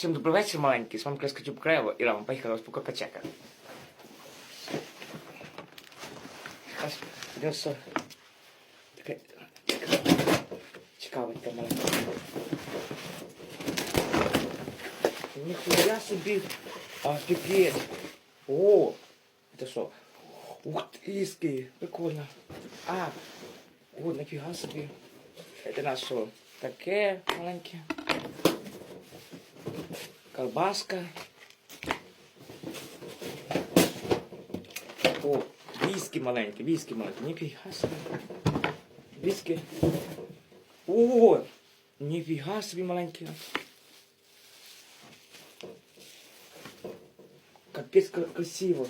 Всім добрий вечір, маленький. З вами Креска Чубкреєва і Рама. Поїхали розпаковка чека. Аж дивися. Таке цікавеньке маленьке. Ніхуя собі. Офігеть. О, це що? Ух ти, ски, прикольно. А, о, нафіга собі. Це на що? Таке маленьке. Колбаска. О, віскі маленькі, віскі маленькі. Ніфіга собі. Віскі. О, ніфіга собі маленькі. Капець кра- красиво.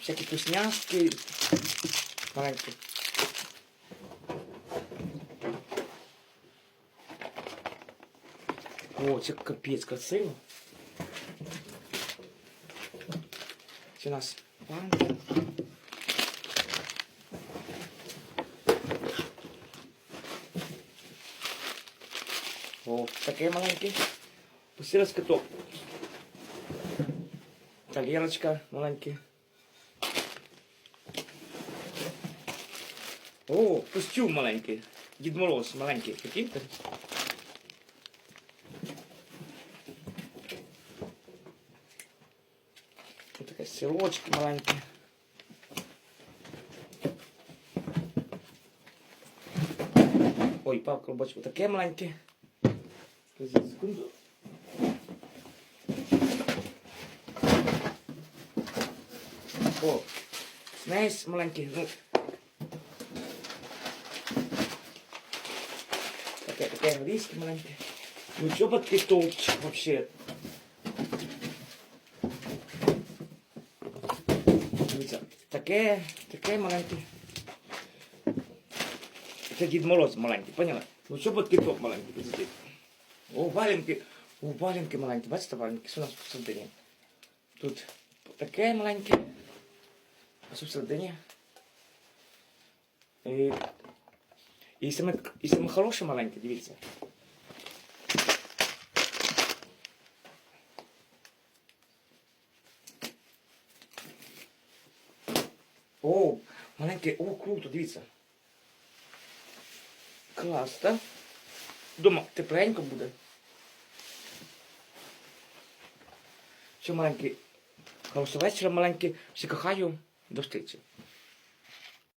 Всякі вкусняшки. Маленькі. О, це капець красиво. Це у нас банки. О, таке маленьке. Посіла каток. Талерочка маленькі. О, костюм маленький. Дід Мороз маленький. Прикиньте. Ось таке сирочки маленькі. Ой, пав колбочку. Таке маленьке. Секунду. О, знаєш, маленький, ну. Таке, таке англійське маленьке. Ну, чоботки топчик вообще. Дивіться, таке, таке маленьке. Це Дід Мороз маленький, поняли? Ну чоботки топ маленький, подожди. О, валенки, о, валенки маленькі, бачите валенки, що у нас посередині? Тут таке маленьке. А що всередині? І, і, саме, і саме хороше маленьке, дивіться. О, маленьке, о, круто, дивіться. Клас, так? Дома тепленько буде. Що маленький. Вечора, маленький. Всі кохаю. До зустрічі.